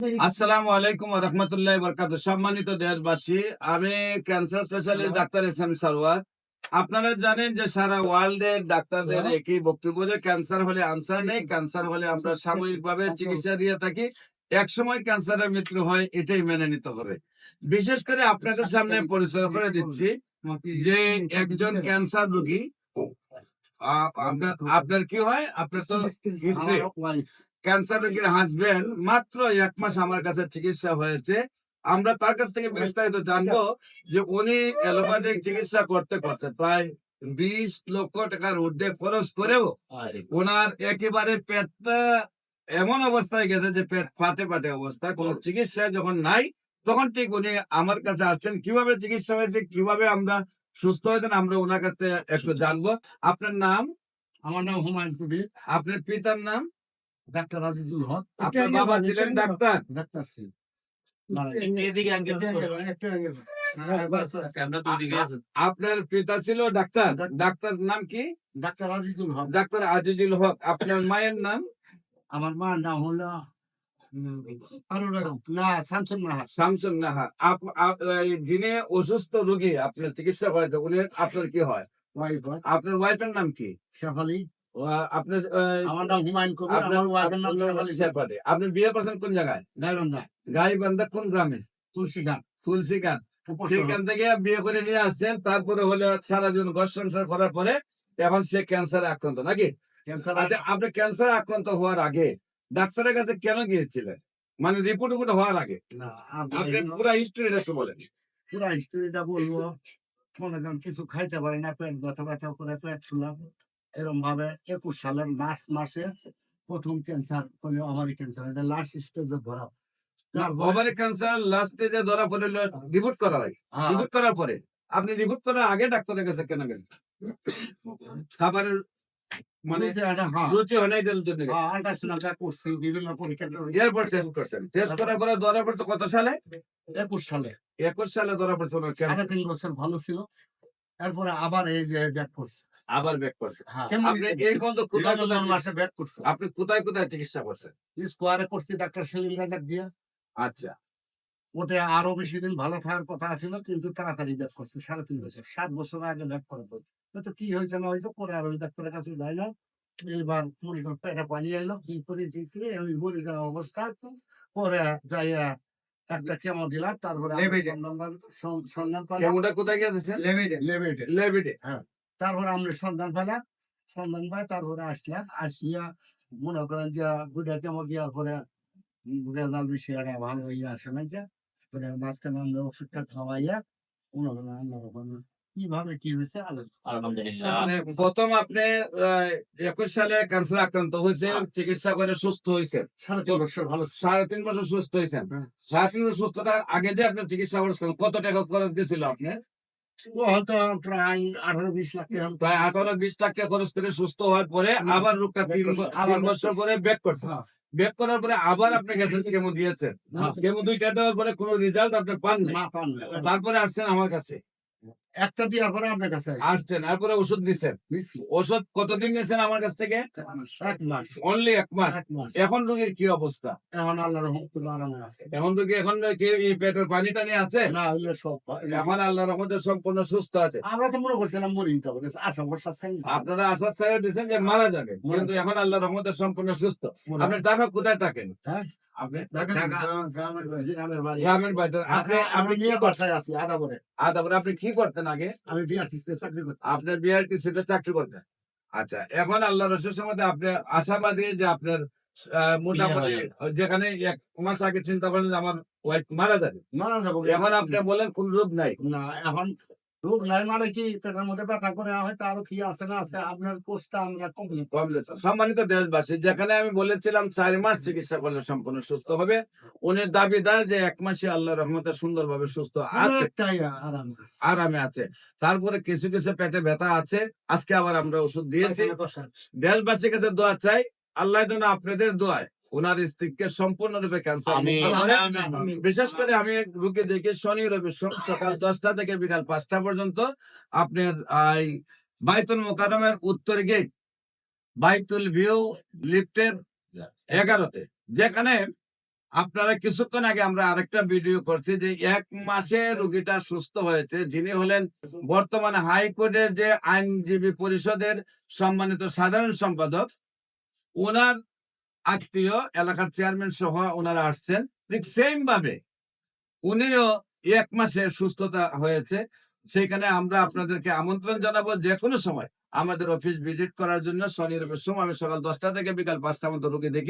আসসালামু আলাইকুম রহমতুল্লাহ বরকাত সম্মানিত দেশবাসী আমি cancer specialist doctor S M Sarwar. আপনারা জানেন যে সারা ওয়ার্ল্ডে ডাক্তারদের একই বক্তব্য যে ক্যান্সার হলে আনসার নেই ক্যান্সার হলে আমরা সাময়িকভাবে চিকিৎসা দিয়ে থাকি। এক সময় ক্যান্সারের মৃত্যু হয় এটাই মেনে নিতে হবে। বিশেষ করে আপনাদের সামনে পরিচয় করে দিচ্ছি যে একজন ক্যান্সার রোগী আপনার আপনার কি হয়? আপনার তো ক্যান্সার রোগীর হাজবেন্ড মাত্র এক মাস আমার কাছে চিকিৎসা হয়েছে। আমরা তার কাছ থেকে বিস্তারিত জানব যে উনি অ্যালোপ্যাথিক চিকিৎসা করতে করতে প্রায় বিশ লক্ষ টাকার ঊর্ধ্বে খরচ করেও ওনার একেবারে পেটটা এমন অবস্থায় গেছে যে পেট ফাটে ফাটে অবস্থা। কোনো চিকিৎসা যখন নাই তখন ঠিক উনি আমার কাছে আসছেন। কীভাবে চিকিৎসা হয়েছে কীভাবে আমরা সুস্থ হয়েছেন আমরা ওনার কাছ থেকে একটু জানব। আপনার নাম? আমার নাম হুমায়ুন কবির। আপনার পিতার নাম? ডাক্তার আজিজুল হক আপনার বাবা ছিলেন ডাক্তার। ডাক্তার ছিল আপনার পিতা ছিল ডাক্তার। ডাক্তার। নাম কি? ডাক্তার আজিজুল হক। ডাক্তার আজিজুল হক আপনার মায়ের নাম? আমার মার নাম হলো যিনি অসুস্থ রোগী আপনার চিকিৎসা করেছে উনি আপনার কি হয়? ওয়াইফ আপনার ওয়াইফের নাম কি? শেফালি। আপনার আমার নাম হুমায়ুন কবির আমার ওয়াইফের নাম শেফালি শেফালি। আপনি বিয়ে করছেন কোন জায়গায়? গাইবান্ধা। গাইবান্ধা কোন গ্রামে? তুলসী গান সেখান থেকে বিয়ে করে নিয়ে আসছেন তারপরে হলে সারা জীবন ঘর সংসার করার পরে এখন সে ক্যান্সারে আক্রান্ত নাকি? আচ্ছা আপনি ক্যান্সারে আক্রান্ত হওয়ার আগে ডাক্তারের কাছে কেন গিয়েছিলেন? মানে রিপোর্ট রিপোর্ট হওয়ার আগে? না আপনি পুরো হিস্ট্রিটা একটু বলেন। পুরা হিস্টোরিটা বলব। মনে করেন কিছু খাইতে পারি না পেট ব্যথা ব্যথা করে পেট ফুলাম এরকম ভাবে একুশ সালের মার্চ মাসে প্রথম ক্যান্সার হলো ওভারি ক্যান্সার এটা লাস্ট স্টেজে ধরা। ওভারি ক্যান্সার লাস্টে যে ধরা রিপোর্ট আগে। হ্যাঁ, রিপোর্ট করার পরে। আপনি রিপোর্ট করার আগে ডাক্তারের কাছে কেন গেছেন? খাবারের মানে রুচি হ্যাঁ, হয় না এটার জন্য গেছেন। ultrasound করছি বিভিন্ন পরীক্ষা। এরপর টেস্ট করছেন। টেস্ট করার পরে ধরা পড়ছে কত সালে? একুশ সালে। একুশ সালে ধরা পড়ছে সাড়ে ক্যান্সার তিন বছর ভালো ছিল। এরপরে আবার এই যে ব্যাক করছে। আবার ব্যাক করছে। হ্যাঁ আপনি এই পর্যন্ত কোথায় কোথায় মাসে ব্যাক করছে। আপনি কোথায় কোথায় চিকিৎসা করছেন? স্কোয়ারে করছি ডাক্তার সেলিম রাজাক দিয়ে। আচ্ছা। ওটা আরও বেশি দিন ভালো থাকার কথা ছিল কিন্তু তাড়াতাড়ি ব্যাক করছে সাড়ে তিন বছর। সাত বছর আগে ব্যাক করে পড়ে তো কি হয়েছে না হয়েছে পরে আর ওই ডাক্তারের কাছে যাই না। এইবার মনে করেন পেটে পানি এলো কি করে কি করে আমি বলে দেওয়া অবস্থা। পরে যাই একটা কেমো দিলাম তারপরে লেবেডে। সন্ধান পাই- কোথায় গিয়েছেন লেবেডে লেবিডে তারপরে আমরা সন্ধান পেলাম সন্ধান পাই তারপরে আসলাম আসিয়া মনে করেন যে দুটা কেমো দেওয়ার পরে রেজাল্ট বেশি একটা ভালো ইয়ে আসে না যে মাঝখানে আমরা ওষুধটা খাওয়াইয়া মনে করেন অন্যরকম কীভাবে কি হয়েছে মানে প্রথম আপনি একুশ সালে ক্যান্সার আক্রান্ত হয়েছে চিকিৎসা করে সুস্থ হয়েছে সাড়ে তিন বছর ভালো সাড়ে তিন বছর সুস্থ হয়েছেন। হ্যাঁ। সাড়ে তিন বছর সুস্থতার আগে যে আপনি চিকিৎসা করেন কত টাকা খরচ গেছিল আপনি ও হয়তো প্রায় আঠারো বিশ লাখ টাকা প্রায় আঠারো বিশ লাখ টাকা খরচ করে সুস্থ হওয়ার পরে আবার রোগটা তিন আবার বছর পরে ব্যাক করছে। হ্যাঁ। ব্যাক করার পরে আবার আপনি গেছেন কেমন দিয়েছেন। কেমন দুইটা দেওয়ার পরে কোনো রেজাল্ট আপনার পান না। তারপরে আসছেন আমার কাছে। একটা দেওয়ার পরে আপনার কাছে আসছেন তারপরে ওষুধ দিচ্ছেন ওষুধ কতদিন নিয়েছেন আমার কাছ থেকে? এক মাস। অনলি এক মাস? এখন রোগীর কি অবস্থা? এখন আল্লাহ রহমত আরামে আছে। এখন রোগী এখন কি পেটের পানি টানি আছে? না হইলে সব এখন আল্লাহ রহমতে সম্পূর্ণ সুস্থ আছে। আমরা তো মনে করছিলাম মরে নিতে হবে আশা ভরসা আপনারা আশা ছেড়ে দিচ্ছেন যে মারা যাবে কিন্তু এখন আল্লাহ রহমতে সম্পূর্ণ সুস্থ। আপনি টাকা কোথায় থাকেন? হ্যাঁ? আপনি ঢাকা- গ্রামের বাড়ি, আপনি আমি- নিয়ে বাসায় আছি আদাবরে। তারপরে আপনি কি করতেন? আগে। আমি বিআরটিসিতে চাকরি করতাম। আপনার বিআরটিসিতে চাকরি করতেন। আচ্ছা এখন আল্লাহ রসুল মধ্যে আপনি আশাবাদী যে আপনার মোটামুটি যেখানে এক মাস আগে চিন্তা করেন আমার ওয়াইফ মারা যাবে। মারা যাব। এখন আপনি বলেন কোন রূপ নাই। না এখন রোগ নাই মানে কি? পেটের মধ্যে ব্যথা করে আরও কি আছে না আছে আপনার কোর্সটা আমরা কমপ্লিট। সম্মানিত দেশবাসী যেখানে আমি বলেছিলাম চার মাস চিকিৎসা করলে সম্পূর্ণ সুস্থ হবে উনি দাবিদার যে এক মাসে আল্লাহ রহমতে সুন্দরভাবে সুস্থ আছে। আরামে আছে। তারপরে কিছু কিছু পেটে ব্যথা আছে। আজকে আবার আমরা ওষুধ দিয়েছি। দেশবাসীর কাছে দোয়া চাই। আল্লাহ যেন আপনাদের দোয়ায় ওনার স্ত্রীকে সম্পূর্ণরূপে ক্যান্সার বিশেষ করে আমি রুকে দেখি শনি রবি সকাল দশটা থেকে বিকাল পাঁচটা পর্যন্ত আপনার এই বাইতুল মোকারমের উত্তর গেট বাইতুল ভিউ লিফটের এগারোতে। যেখানে আপনারা কিছুক্ষণ আগে আমরা আরেকটা ভিডিও করছি যে এক মাসে রোগীটা সুস্থ হয়েছে। যিনি হলেন বর্তমানে হাইকোর্টের যে আইনজীবী পরিষদের সম্মানিত সাধারণ সম্পাদক ওনার আত্মীয়, এলাকার চেয়ারম্যান সহ ওনারা আসছেন। ঠিক সেম ভাবে উনিও এক মাসে সুস্থতা হয়েছে। সেখানে আমরা আপনাদেরকে আমন্ত্রণ জানাব যে কোনো সময় আমাদের অফিস ভিজিট করার জন্য শনি রবির সময় আমি সকাল দশটা থেকে বিকাল পাঁচটা মতো রোগী দেখি।